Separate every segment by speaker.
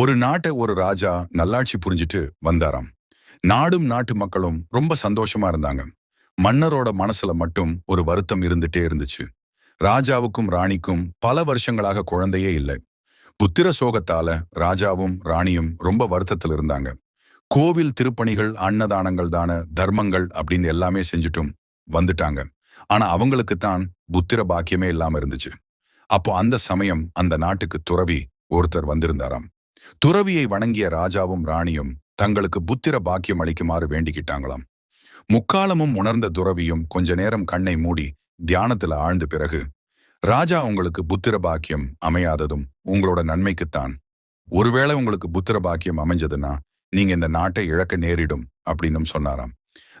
Speaker 1: ஒரு நாட்டை ஒரு ராஜா நல்லாட்சி புரிஞ்சிட்டு வந்தாராம். நாடும் நாட்டு மக்களும் ரொம்ப சந்தோஷமா இருந்தாங்க. மன்னரோட மனசுல மட்டும் ஒரு வருத்தம் இருந்துட்டே இருந்துச்சு. ராஜாவுக்கும் ராணிக்கும் பல வருஷங்களாக குழந்தையே இல்லை. புத்திர சோகத்தால ராஜாவும் ராணியும் ரொம்ப வருத்தத்தில் இருந்தாங்க. கோவில் திருப்பணிகள் அன்னதானங்கள் தான தர்மங்கள் அப்படின்னு எல்லாமே செஞ்சுட்டும் வந்துட்டாங்க. ஆனா அவங்களுக்கு தான் புத்திர பாக்கியமே இல்லாம இருந்துச்சு. அப்போ அந்த சமயம் அந்த நாட்டுக்கு துறவி ஒருத்தர் வந்திருந்தாராம். துறவியை வணங்கிய ராஜாவும் ராணியும் தங்களுக்கு புத்திர பாக்கியம் அளிக்குமாறு வேண்டிக்கிட்டாங்களாம். முக்காலமும் உணர்ந்த துறவியும் கொஞ்ச நேரம் கண்ணை மூடி தியானத்துல ஆழ்ந்த பிறகு ராஜா உங்களுக்கு புத்திர பாக்கியம் அமையாததும் உங்களோட நன்மைக்குத்தான். ஒருவேளை உங்களுக்கு புத்திர பாக்கியம் அமைஞ்சதுன்னா நீங்க இந்த நாட்டை இழக்க நேரிடும் அப்படின்னு சொன்னாராம்.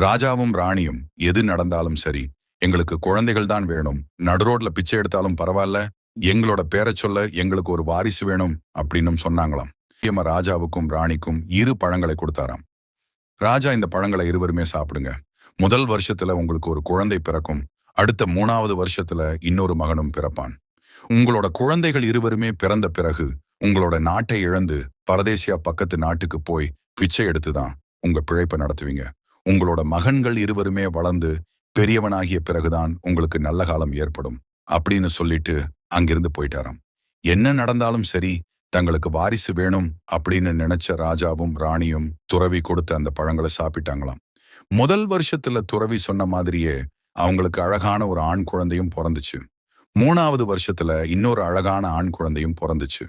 Speaker 1: ராஜாவும் ராணியும் எது நடந்தாலும் சரி எங்களுக்கு குழந்தைகள் தான் வேணும் நடுரோட்ல பிச்சை எடுத்தாலும் பரவாயில்ல. எங்களோட பேரை சொல்ல எங்களுக்கு ஒரு வாரிசு வேணும் அப்படின்னு சொன்னாங்களாம். முக்கியமா ராஜாவுக்கும் ராணிக்கும் இரு பழங்களை கொடுத்தாராம். ராஜா இந்த பழங்களை இருவருமே சாப்பிடுங்க. முதல் வருஷத்துல உங்களுக்கு ஒரு குழந்தை பிறக்கும். அடுத்த மூணாவது வருஷத்துல இன்னொரு மகனும் பிறப்பான். உங்களோட குழந்தைகள் இருவருமே பிறந்த பிறகு உங்களோட நாட்டை இழந்து பரதேசியா பக்கத்து நாட்டுக்கு போய் பிச்சை எடுத்துதான் உங்க பிழைப்பை நடத்துவீங்க. உங்களோட மகன்கள் இருவருமே வளர்ந்து பெரியவனாகிய பிறகுதான் உங்களுக்கு நல்ல காலம் ஏற்படும். அப்படின்னு சொல்லிட்டு அங்கிருந்து போயிட்டாராம். என்ன நடந்தாலும் சரி தங்களுக்கு வாரிசு வேணும் அப்படின்னு நினைச்ச ராஜாவும் ராணியும் துறவி கொடுத்த அந்த பழங்களை சாப்பிட்டாங்களாம். முதல் வருஷத்துல துறவி சொன்ன மாதிரியே அவங்களுக்கு அழகான ஒரு ஆண் குழந்தையும் பிறந்துச்சு. மூணாவது வருஷத்துல இன்னொரு அழகான ஆண் குழந்தையும் பிறந்துச்சு.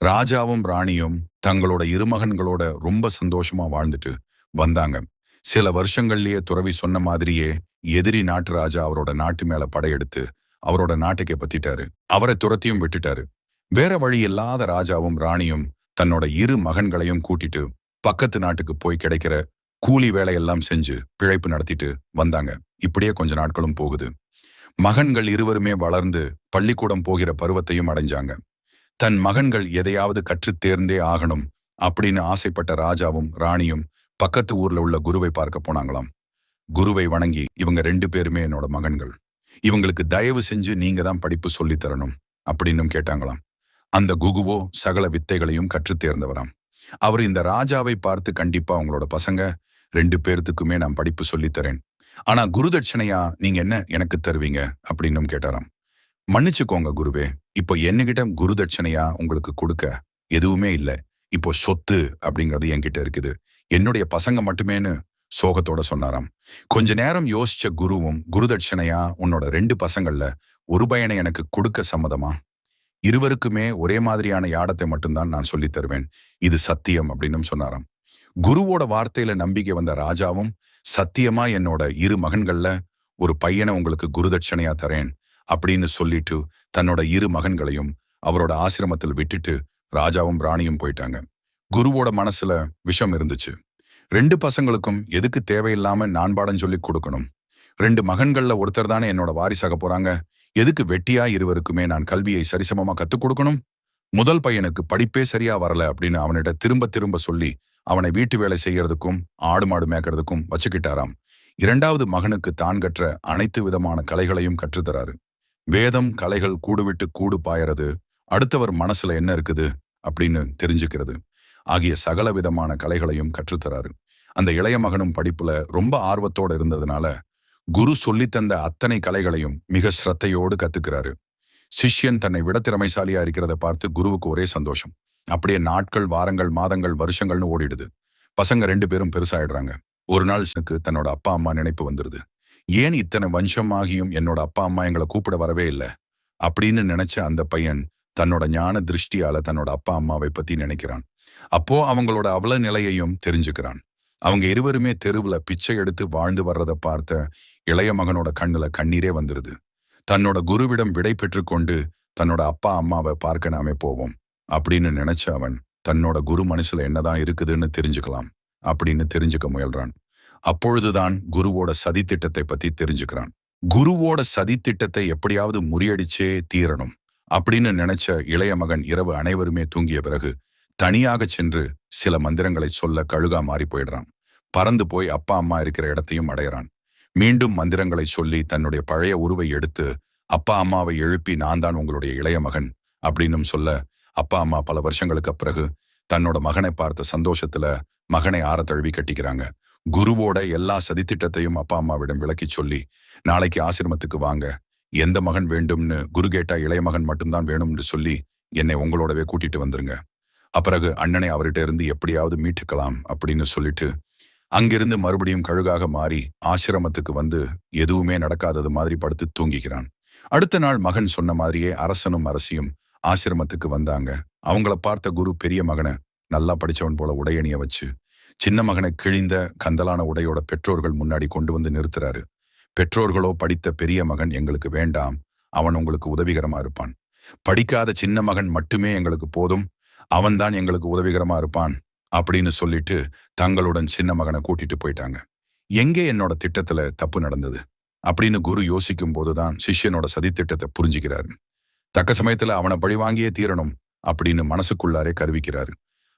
Speaker 1: ராஜாவும் ராணியும் தங்களோட இருமகன்களோட ரொம்ப சந்தோஷமா வாழ்ந்துட்டு வந்தாங்க. சில வருஷங்கள்லயே துறவி சொன்ன மாதிரியே எதிரி நாட்டு ராஜா அவரோட நாட்டு மேல படையெடுத்து அவரோட நாட்டுக்கே பத்திட்டாரு. அவரை துரத்தியும் விட்டுட்டாரு. வேற வழி இல்லாத ராஜாவும் ராணியும் தன்னோட இரு மகன்களையும் கூட்டிட்டு பக்கத்து நாட்டுக்கு போய் கிடைக்கிற கூலி வேலையெல்லாம் செஞ்சு பிழைப்பு நடத்திட்டு வந்தாங்க. இப்படியே கொஞ்ச நாட்களும் போகுது. மகன்கள் இருவருமே வளர்ந்து பள்ளிக்கூடம் போகிற பருவத்தையும் அடைஞ்சாங்க. தன் மகன்கள் எதையாவது கற்றுத் தேர்ந்தே ஆகணும் அப்படின்னு ஆசைப்பட்ட ராஜாவும் ராணியும் பக்கத்து ஊர்ல உள்ள குருவை பார்க்க போனாங்களாம். குருவை வணங்கி இவங்க ரெண்டு பேருமே என்னோட மகன்கள். இவங்களுக்கு தயவு செஞ்சு நீங்க தான் படிப்பு சொல்லித்தரணும் அப்படின்னும் கேட்டாங்களாம். அந்த குகுவோ சகல வித்தைகளையும் கற்றுத் தேர்ந்தவராம். அவர் இந்த ராஜாவை பார்த்து கண்டிப்பா உங்களோட பசங்க ரெண்டு பேர்த்துக்குமே நான் படிப்பு சொல்லித்தரேன் ஆனா குருதட்சணையா நீங்க என்ன எனக்கு தருவீங்க? அப்படின்னும் கேட்டாராம். மன்னிச்சுக்கோங்க குருவே இப்போ என்னகிட்ட குருதட்சணையா உங்களுக்கு கொடுக்க எதுவுமே இல்லை. இப்போ சொத்து அப்படிங்கிறது என்கிட்ட இருக்குது. என்னுடைய பசங்க மட்டுமேனு சோகத்தோட சொன்னாராம். கொஞ்ச நேரம் யோசிச்ச குருவும் குருதட்சணையா உன்னோட ரெண்டு பசங்கள்ல ஒரு பையனை எனக்கு கொடுக்க சம்மதமா? இருவருக்குமே ஒரே மாதிரியான யாடத்தை மட்டும்தான் நான் சொல்லித் தருவேன். இது சத்தியம் அப்படின்னு சொன்னாராம். குருவோட வார்த்தையில நம்பிக்கை வந்த ராஜாவும் சத்தியமா என்னோட இரு மகன்கள்ல ஒரு பையனை உங்களுக்கு குருதட்சணையா தரேன் அப்படின்னு சொல்லிட்டு தன்னோட இரு மகன்களையும் அவரோட ஆசிரமத்தில் விட்டுட்டு ராஜாவும் ராணியும் போயிட்டாங்க. குருவோட மனசுல விஷம் இருந்துச்சு. ரெண்டு பசங்களுக்கும் எதுக்கு தேவையில்லாம நான் பாடம் சொல்லி கொடுக்கணும்? ரெண்டு மகன்கள்ல ஒருத்தர் தானே என்னோட வாரிசாக போறாங்க. எதுக்கு வெட்டியா இருவருக்குமே நான் கல்வியை சரிசமமா கத்துக் கொடுக்கணும்? முதல் பையனுக்கு படிப்பே சரியா வரல அப்படின்னு அவனிட திரும்ப திரும்ப சொல்லி அவனை வீட்டு வேலை செய்யறதுக்கும் ஆடு மாடு மேய்க்கிறதுக்கும் வச்சுக்கிட்டாராம். இரண்டாவது மகனுக்கு தான் கற்ற அனைத்து விதமான கலைகளையும் கற்றுத்தராரு வேதம் கலைகள் கூடுவிட்டு கூடு பாயறது அடுத்தவர் மனசுல என்ன இருக்குது அப்படின்னு தெரிஞ்சுக்கிறது. ஆகிய சகல விதமான கலைகளையும் கற்றுத்தராரு. அந்த இளைய மகனும் படிப்புல ரொம்ப ஆர்வத்தோட இருந்ததுனால குரு சொல்லித்தந்த அத்தனை கலைகளையும் மிக ஸ்ரத்தையோடு கத்துக்கிறாரு. சிஷ்யன் தன்னை விட திறமைசாலியா இருக்கிறத பார்த்து குருவுக்கு ஒரே சந்தோஷம். அப்படியே நாட்கள் வாரங்கள் மாதங்கள் வருஷங்கள்னு ஓடிடுது. பசங்க ரெண்டு பேரும் பெருசாயிடுறாங்க. ஒரு நாள் தன்னோட அப்பா அம்மா நினைப்பு வந்துருது. ஏன் இத்தனை வம்சமாகியும் என்னோட அப்பா அம்மா எங்களை கூப்பிட வரவே இல்லை? அப்படின்னு நினைச்ச அந்த பையன் தன்னோட ஞான திருஷ்டியால தன்னோட அப்பா அம்மாவை பத்தி நினைக்கிறான். அப்போ அவங்களோட அவல நிலையையும் தெரிஞ்சுக்கிறான். அவங்க இருவருமே தெருவுல பிச்சை எடுத்து வாழ்ந்து வர்றதை பார்த்த இளைய மகனோட கண்ணுல கண்ணீரே வந்துருது. தன்னோட குருவிடம் விடை பெற்றுக்கொண்டு தன்னோட அப்பா அம்மாவை பார்க்க நாமே போவோம் அப்படின்னு நினைச்ச அவன் தன்னோட குரு மனசுல என்னதான் இருக்குதுன்னு தெரிஞ்சுக்கலாம் அப்படின்னு தெரிஞ்சுக்க முயல்றான். அப்பொழுதுதான் குருவோட சதித்திட்டத்தை பத்தி தெரிஞ்சுக்கிறான். குருவோட சதித்திட்டத்தை எப்படியாவது முறியடிச்சே தீரணும் அப்படின்னு நினைச்ச இளைய மகன் இரவு அனைவருமே தூங்கிய பிறகு தனியாக சென்று சில மந்திரங்களை சொல்ல கழுகா மாறி போயிடுறான். பறந்து போய் அப்பா அம்மா இருக்கிற இடத்தையும் அடையிறான். மீண்டும் மந்திரங்களை சொல்லி தன்னுடைய பழைய உருவை எடுத்து அப்பா அம்மாவை எழுப்பி நான் தான் உங்களுடைய இளைய மகன் அப்படின்னும் சொல்ல அப்பா அம்மா பல வருஷங்களுக்கு பிறகு தன்னோட மகனை பார்த்த சந்தோஷத்துல மகனை ஆற தழுவி கட்டிக்கிறாங்க. குருவோட எல்லா சதித்திட்டத்தையும் அப்பா அம்மாவிடம் விளக்கி சொல்லி நாளைக்கு ஆசிரமத்துக்கு வாங்க. எந்த மகன் வேண்டும்னு குரு கேட்டா இளைய மகன் மட்டும்தான் வேணும்னு சொல்லி என்னை உங்களோடவே கூட்டிட்டு வந்துருங்க. அப்பிறகு அண்ணனை அவர்கிட்ட இருந்து எப்படியாவது மீட்டுக்கலாம் அப்படின்னு சொல்லிட்டு அங்கிருந்து மறுபடியும் கழுகாக மாறி ஆசிரமத்துக்கு வந்து எதுவுமே நடக்காதது மாதிரி படுத்து தூங்கிக்கிறான். அடுத்த நாள் மகன் சொன்ன மாதிரியே அரசனும் அரசியும் ஆசிரமத்துக்கு வந்தாங்க. அவங்கள பார்த்த குரு பெரிய மகனை நல்லா படிச்சவன் போல உடையணிய வச்சு சின்ன மகனை கிழிந்த கந்தலான உடையோட பெற்றோர்கள் முன்னாடி கொண்டு வந்து நிறுத்துறாரு. பெற்றோர்களோ படித்த பெரிய மகன் எங்களுக்கு வேண்டாம் அவன் உங்களுக்கு உதவிகரமா இருப்பான். படிக்காத சின்ன மகன் மட்டுமே எங்களுக்கு போதும் அவன்தான் எங்களுக்கு உதவிகரமா இருப்பான் அப்படின்னு சொல்லிட்டு தங்களுடன் சின்ன மகனை கூட்டிட்டு போயிட்டாங்க. எங்கே என்னோட திட்டத்துல தப்பு நடந்தது? அப்படின்னு குரு யோசிக்கும் போதுதான் சிஷ்யனோட சதித்திட்டத்தை புரிஞ்சுக்கிறாரு. தக்க சமயத்துல அவனை பழி வாங்கியே தீரணும் அப்படின்னு மனசுக்குள்ளாரே கருவிக்கிறாரு.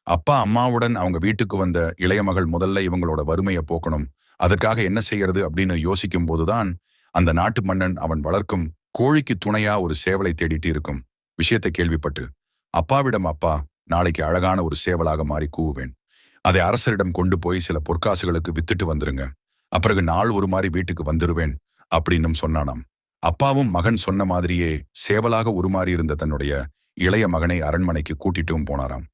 Speaker 1: அப்பா அம்மாவுடன் அவங்க வீட்டுக்கு வந்த இளைய மகள் முதல்ல இவங்களோட வறுமையை போக்கணும். அதற்காக என்ன செய்யறது? அப்படின்னு யோசிக்கும் போதுதான் அந்த நாட்டு மன்னன் அவன் வளர்க்கும் கோழிக்கு துணையா ஒரு சேவலை தேடிட்டு இருக்கும். விஷயத்தை கேள்விப்பட்டு அப்பாவிடம் அப்பா நாளைக்கு அழகான ஒரு சேவலாக மாறி கூவுவேன். அதை அரசரிடம் கொண்டு போய் சில பொற்காசுகளுக்கு வித்துட்டு வந்துருங்க. அப்பிறகு நாள் ஒரு மாதிரி வீட்டுக்கு வந்துருவேன் அப்படின்னும் சொன்னானாம். அப்பாவும் மகன் சொன்ன மாதிரியே சேவலாக உருமாறி இருந்த தன்னுடைய இளைய மகனை அரண்மனைக்கு கூட்டிட்டும் போனாராம்.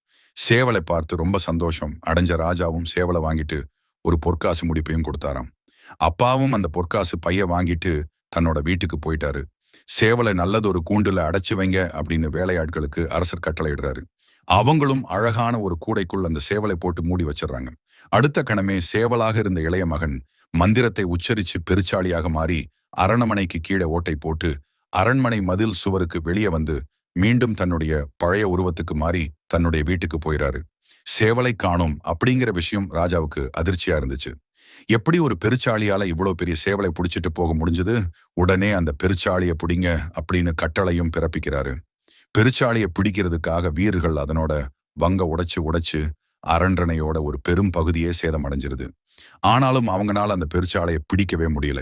Speaker 1: சேவலை பார்த்து ரொம்ப சந்தோஷம். அடைஞ்ச ராஜாவும் சேவலை வாங்கிட்டு ஒரு பொற்காசு முடிப்பையும் கொடுத்தாராம். அப்பாவும் அந்த பொற்காசு பைய வாங்கிட்டு தன்னோட வீட்டுக்கு போயிட்டாரு. சேவலை நல்லதொரு கூண்டுல அடைச்சு வைங்க அப்படின்னு வேலையாட்களுக்கு அரசர் கட்டளையிடுறாரு. அவங்களும் அழகான ஒரு கூடைக்குள் அந்த சேவலை போட்டு மூடி வச்சிடுறாங்க அடுத்த கணமே சேவலாக இருந்த இளைய மகன் மந்திரத்தை உச்சரிச்சு பெருச்சாளியாக மாறி அரண்மனைக்கு கீழே ஓட்டை போட்டு அரண்மனை மதில் சுவருக்கு வெளியே வந்து மீண்டும் தன்னுடைய பழைய உருவத்துக்கு மாறி தன்னுடைய வீட்டுக்கு போயிறாரு. சேவலை காணும் அப்படிங்கிற விஷயம் ராஜாவுக்கு அதிர்ச்சியா இருந்துச்சு. எப்படி ஒரு பெருச்சாளியால இவ்வளோ பெரிய சேவலை புடிச்சிட்டு போக முடிஞ்சது? உடனே அந்த பெருச்சாளியை பிடிங்க அப்படின்னு கட்டளையும் பிறப்பிக்கிறாரு. பெருச்சாளியை பிடிக்கிறதுக்காக வீரர்கள் அதனோட வங்க உடைச்சு உடைச்சு அரண்டனையோட ஒரு பெரும் பகுதியே சேதம் அடைஞ்சிருது. ஆனாலும் அவங்கனால அந்த பெருச்சாலையை பிடிக்கவே முடியல.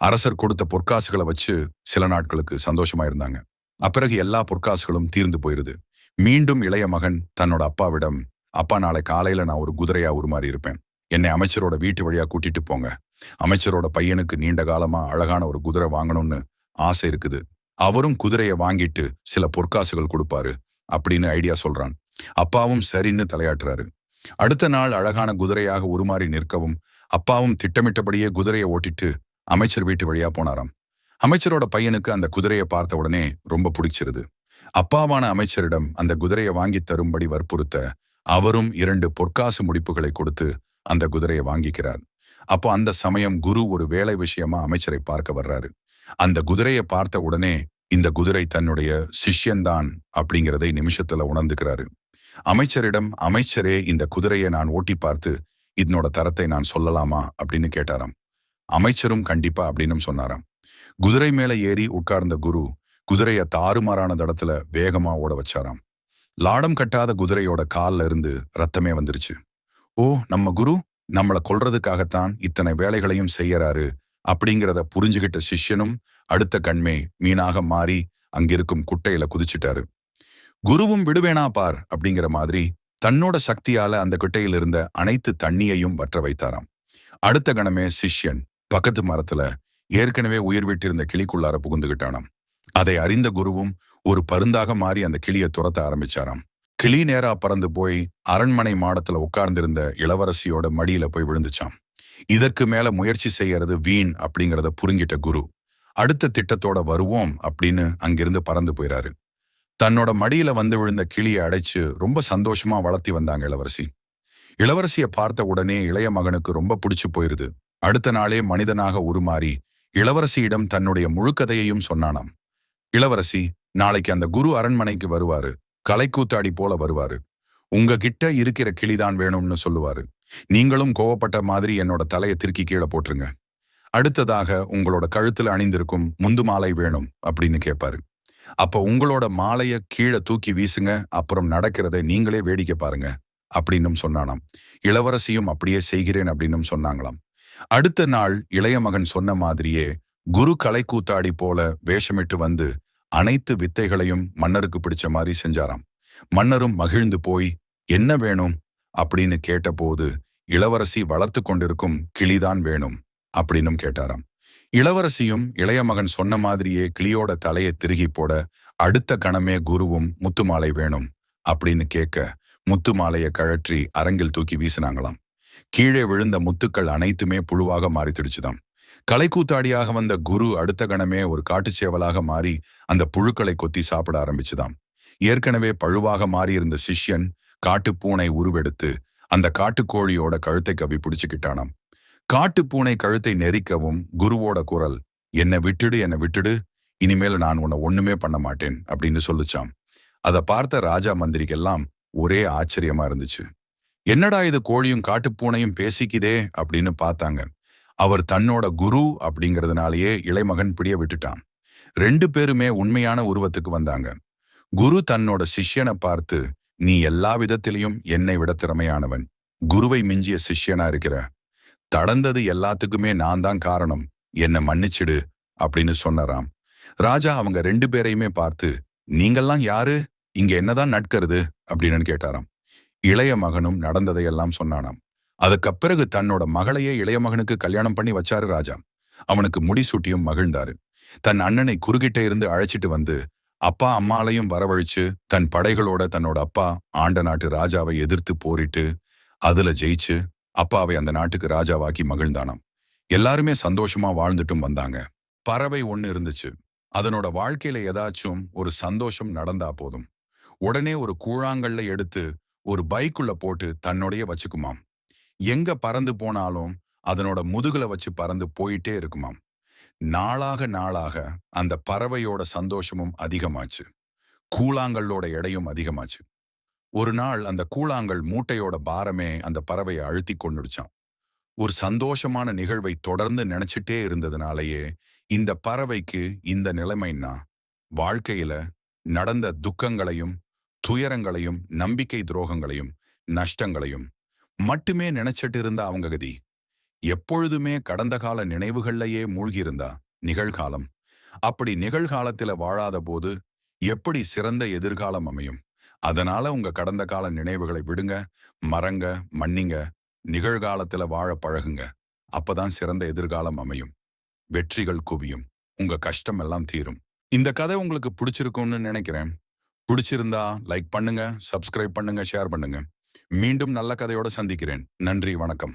Speaker 1: அரசர் கொடுத்த பொற்காசுகளை வச்சு சில நாட்களுக்கு சந்தோஷமா இருந்தாங்க. அப்பிறகு எல்லா பொற்காசுகளும் தீர்ந்து போயிருது. மீண்டும் இளைய மகன் தன்னோட அப்பாவிடம் அப்பா நாளை காலையில நான் ஒரு குதிரையா உருமாறி இருப்பேன். என்னை அமைச்சரோட வீட்டு வழியா கூட்டிட்டு போங்க. அமைச்சரோட பையனுக்கு நீண்ட காலமா அழகான ஒரு குதிரை வாங்கணும்னு ஆசை இருக்குது. அவரும் குதிரையை வாங்கிட்டு சில பொற்காசுகள் கொடுப்பாரு அப்படின்னு ஐடியா சொல்றான். அப்பாவும் சரின்னு தலையாட்டுறாரு. அடுத்த நாள் அழகான குதிரையாக உருமாறி நிற்கவும் அப்பாவும் திட்டமிட்டபடியே குதிரையை ஓட்டிட்டு அமைச்சர் வீட்டு வழியா போனாராம். அமைச்சரோட பையனுக்கு அந்த குதிரையை பார்த்த உடனே ரொம்ப பிடிச்சிருது. அப்பாவான அமைச்சரிடம் அந்த குதிரையை வாங்கி தரும்படி வற்புறுத்த அவரும் இரண்டு பொற்காசு முடிப்புகளை கொடுத்து அந்த குதிரையை வாங்கிக்கிறார். அப்போ அந்த சமயம் குரு ஒரு வேலை விஷயமா அமைச்சரை பார்க்க வர்றாரு. அந்த குதிரையை பார்த்த உடனே இந்த குதிரை தன்னுடைய சிஷ்யன்தான் அப்படிங்கிறதை நிமிஷத்துல உணர்ந்துக்கிறாரு. அமைச்சரிடம் அமைச்சரே இந்த குதிரையை நான் ஓட்டி பார்த்து இதனோட தரத்தை நான் சொல்லலாமா? அப்படின்னு கேட்டாராம். அமைச்சரும் கண்டிப்பா அப்படின்னு சொன்னாராம். குதிரை மேல ஏறி உட்கார்ந்த குரு குதிரைய தாறுமாறான தடத்துல வேகமா ஓட வச்சாராம். லாடம் கட்டாத குதிரையோட கால்ல இருந்து ரத்தமே வந்துருச்சு. ஓ நம்ம குரு நம்மள கொல்றதுக்காகத்தான் இத்தனை வேலைகளையும் செய்யறாரு. அப்படிங்கிறத புரிஞ்சுகிட்ட சிஷ்யனும் அடுத்த கண்மே மீனாக மாறி அங்கிருக்கும் குட்டையில குதிச்சிட்டாரு. குருவும் விடுவேனா பார் அப்படிங்கிற மாதிரி தன்னோட சக்தியால அந்த குட்டையில் இருந்த அனைத்து தண்ணியையும் வற்ற வைத்தாராம். அடுத்த கணமே சிஷ்யன் பக்கத்து மரத்துல ஏற்கனவே உயிர் விட்டிருந்த கிளிக்குள்ளார புகுந்துகிட்டானாம். அதை அறிந்த குருவும் ஒரு பருந்தாக மாறி அந்த கிளியை துரத்த ஆரம்பிச்சாராம். கிளி நேரா பறந்து போய் அரண்மனை மாடத்துல உட்கார்ந்திருந்த இளவரசியோட மடியில போய் விழுந்துச்சாம். இதற்கு மேல முயற்சி செய்யறது வீண் அப்படிங்கறத புரிஞ்சிட்ட குரு. அடுத்த திட்டத்தோட வருவோம் அப்படின்னு அங்கிருந்து பறந்து போயிறாரு. தன்னோட மடியில வந்து விழுந்த கிளியை அடைச்சு ரொம்ப சந்தோஷமா வளர்த்தி வந்தாங்க இளவரசி. இளவரசிய பார்த்த உடனே இளைய மகனுக்கு ரொம்ப பிடிச்சு போயிருது. அடுத்த நாளே மனிதனாக உருமாறி இளவரசியிடம் தன்னுடைய முழுக்கதையையும் சொன்னானாம். இளவரசி நாளைக்கு அந்த குரு அரண்மனைக்கு வருவாரு. கலைக்கூத்தாடி போல வருவாரு. உங்ககிட்ட இருக்கிற கிளிதான் வேணும்னு சொல்லுவாரு. நீங்களும் கோவப்பட்ட மாதிரி என்னோட தலையை திருக்கி கீழே போட்டுருங்க. அடுத்ததாக உங்களோட கழுத்துல அணிந்திருக்கும் முந்து மாலை வேணும் அப்படின்னு கேட்பாரு அப்ப உங்களோட மாலையை கீழே தூக்கி வீசுங்க அப்புறம் நடக்கிறதை நீங்களே வேடிக்கை பாருங்க அப்படின்னும் சொன்னானாம். இளவரசியும் அப்படியே செய்கிறேன் அப்படின்னும் சொன்னாங்களாம். அடுத்த நாள் இளைய மகன் சொன்ன மாதிரியே குரு கலைக்கூத்தாடி போல வேஷமிட்டு வந்து அனைத்து வித்தைகளையும் மன்னருக்கு பிடிச்ச மாதிரி செஞ்சாராம். மன்னரும் மகிழ்ந்து போய் என்ன வேணும்? அப்படின்னு கேட்டபோது இளவரசி வளர்த்து கொண்டிருக்கும் கிளிதான் வேணும் அப்படின்னும் கேட்டாராம். இளவரசியும் இளைய மகன் சொன்ன மாதிரியே கிளியோட தலையை திருகி போட அடுத்த கணமே குருவும் முத்துமாலை வேணும் அப்படின்னு கேட்க முத்துமாலையை கழற்றி அரங்கில் தூக்கி வீசினாங்களாம். கீழே விழுந்த முத்துக்கள் அனைத்துமே புழுவாக மாறித்திடுச்சுதாம். கலைக்கூத்தாடியாக வந்த குரு அடுத்த கணமே ஒரு காட்டுச்சேவலாக மாறி அந்த புழுக்களை கொத்தி சாப்பிட ஆரம்பிச்சுதாம். ஏற்கனவே பழுவாக மாறியிருந்த சிஷ்யன் காட்டுப்பூனை உருவெடுத்து அந்த காட்டுக்கோழியோட கழுத்தை கவி பிடிச்சுக்கிட்டானாம். காட்டுப்பூனை கழுத்தை நெரிக்கவும் குருவோட குரல் என்னை விட்டுடு என்னை விட்டுடு இனிமேல் நான் உன்னை ஒண்ணுமே பண்ண மாட்டேன் அப்படின்னு சொல்லுச்சாம். அதை பார்த்த ராஜா மந்திரிக்கெல்லாம் ஒரே ஆச்சரியமா இருந்துச்சு. என்னடா இது கோழியும் காட்டுப்பூனையும் பேசிக்குதே? அப்படின்னு பார்த்தாங்க. அவர் தன்னோட குரு அப்படிங்கிறதுனாலேயே இளைமகன் பிடிய விட்டுட்டான். ரெண்டு பேருமே உண்மையான உருவத்துக்கு வந்தாங்க. குரு தன்னோட சிஷ்யனை பார்த்து நீ எல்லா விதத்திலையும் என்னை விட திறமையானவன். குருவை மிஞ்சிய சிஷ்யனா இருக்கிற. தடந்தது எல்லாத்துக்குமே நான் தான் காரணம். என்னை மன்னிச்சிடு அப்படின்னு சொன்னராம் ராஜா அவங்க ரெண்டு பேரையுமே பார்த்து நீங்கள்லாம் யாரு? இங்க என்னதான் நட்கிறது அப்படின்னு கேட்டாராம். இளைய மகனும் நடந்ததையெல்லாம் சொன்னானாம். அதுக்கப்பிறகு தன்னோட மகளையே இளைய மகனுக்கு கல்யாணம் பண்ணி வச்சாரு ராஜா. அவனுக்கு முடிசூட்டியும் மகிழ்ந்தாரு. தன் அண்ணனை குறுகிட்ட இருந்து அழைச்சிட்டு வந்து அப்பா அம்மாலையும் வரவழைச்சு தன் படைகளோட தன்னோட அப்பா ஆண்ட நாட்டு ராஜாவை எதிர்த்து போரிட்டு அதுல ஜெயிச்சு அப்பாவை அந்த நாட்டுக்கு ராஜாவாக்கி மகிழ்ந்தானாம். எல்லாருமே சந்தோஷமா வாழ்ந்துட்டும் வந்தாங்க. பறவை ஒன்று இருந்துச்சு. அதனோட வாழ்க்கையில ஏதாச்சும் ஒரு சந்தோஷம் நடந்தா போதும். உடனே ஒரு கூழாங்கல்ல எடுத்து ஒரு பைக்குள்ள போட்டு தன்னோடைய வச்சுக்குமாம். எங்க பறந்து போனாலும் அதனோட முதுகுல வச்சு பறந்து போயிட்டே இருக்குமாம். நாளாக நாளாக அந்த பறவையோட சந்தோஷமும் அதிகமாச்சு. கூழாங்கல்லோட எடையும் அதிகமாச்சு. ஒரு நாள் அந்த கூழாங்கல் மூட்டையோட பாரமே அந்த பறவையை அழுத்தி கொண்டுடுச்சான் ஒரு சந்தோஷமான நிகழ்வை தொடர்ந்து நினைச்சிட்டே இருந்ததுனாலேயே இந்த பறவைக்கு இந்த நிலைமைன்னா வாழ்க்கையில நடந்த துக்கங்களையும் துயரங்களையும் நம்பிக்கை துரோகங்களையும் நஷ்டங்களையும் மட்டுமே நினைச்சிட்டு இருந்த அவங்க கதி எப்பொழுதுமே கடந்த கால நினைவுகள்லையே மூழ்கியிருந்தா நிகழ்காலம். அப்படி நிகழ்காலத்துல வாழாத போது எப்படி சிறந்த எதிர்காலம் அமையும்? அதனால உங்க கடந்த கால நினைவுகளை விடுங்க மறங்க மன்னிங்க நிகழ்காலத்துல வாழ பழகுங்க. அப்பதான் சிறந்த எதிர்காலம் அமையும். வெற்றிகள் குவியும். உங்க கஷ்டம் எல்லாம் தீரும். இந்த கதை உங்களுக்கு பிடிச்சிருக்கும்னு நினைக்கிறேன். பிடிச்சிருந்தா லைக் பண்ணுங்க சப்ஸ்கிரைப் பண்ணுங்க ஷேர் பண்ணுங்க. மீண்டும் நல்ல கதையோட சந்திக்கிறேன். நன்றி வணக்கம்.